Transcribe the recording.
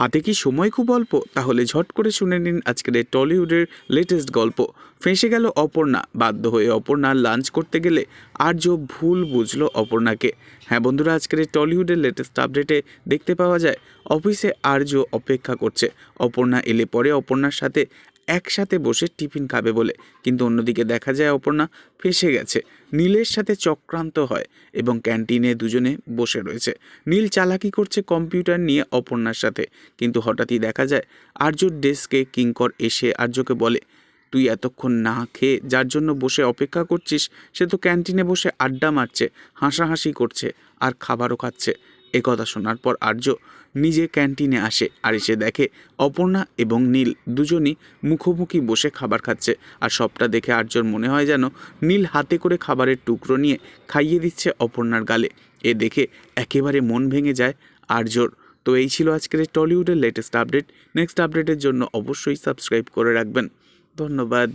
হাতে কি সময় খুব অল্প? তাহলে ঝট করে শুনে নিন আজকের এই টলিউডের লেটেস্ট গল্প। ফেঁসে গেল অপর্ণা। বাধ্য হয়ে অপর্ণা লাঞ্চ করতে গেলে আর্য ভুল বুঝলো অপর্ণাকে। হ্যাঁ বন্ধুরা, আজকের এই টলিউডের লেটেস্ট আপডেটে দেখতে পাওয়া যায়, অফিসে আর্য অপেক্ষা করছে। অপর্ণা এলে পরে অপর্ণার সাথে একসাথে বসে টিফিন খাবে বলে। কিন্তু অন্যদিকে দেখা যায় অপর্ণা ফেঁসে গেছে। নীলের সাথে চক্রান্ত হয় এবং ক্যান্টিনে দুজনে বসে রয়েছে। নীল চালাকি করছে কম্পিউটার নিয়ে অপর্ণার সাথে। কিন্তু হঠাৎই দেখা যায়, আর্যর ডেস্কে কিঙ্কর এসে আর্যকে বলে, তুই এতক্ষণ না খেয়ে যার জন্য বসে অপেক্ষা করছিস, সে তো ক্যান্টিনে বসে আড্ডা মারছে, হাসাহাসি করছে আর খাবারও খাচ্ছে। এ কথা শোনার পর আর্য নিজে ক্যান্টিনে আসে আর এসে দেখে অপর্ণা এবং নীল দুজনই মুখোমুখি বসে খাবার খাচ্ছে আর সবটা দেখে আর্যর মনে হয় যেন নীল হাতে করে খাবারের টুকরো নিয়ে খাইয়ে দিচ্ছে অপর্ণার গালে। এ দেখে একেবারে মন ভেঙে যায় আর্যর। তো এই ছিল আজকের টলিউডের লেটেস্ট আপডেট নেক্সট আপডেটের জন্য অবশ্যই সাবস্ক্রাইব করে রাখবেন। ধন্যবাদ।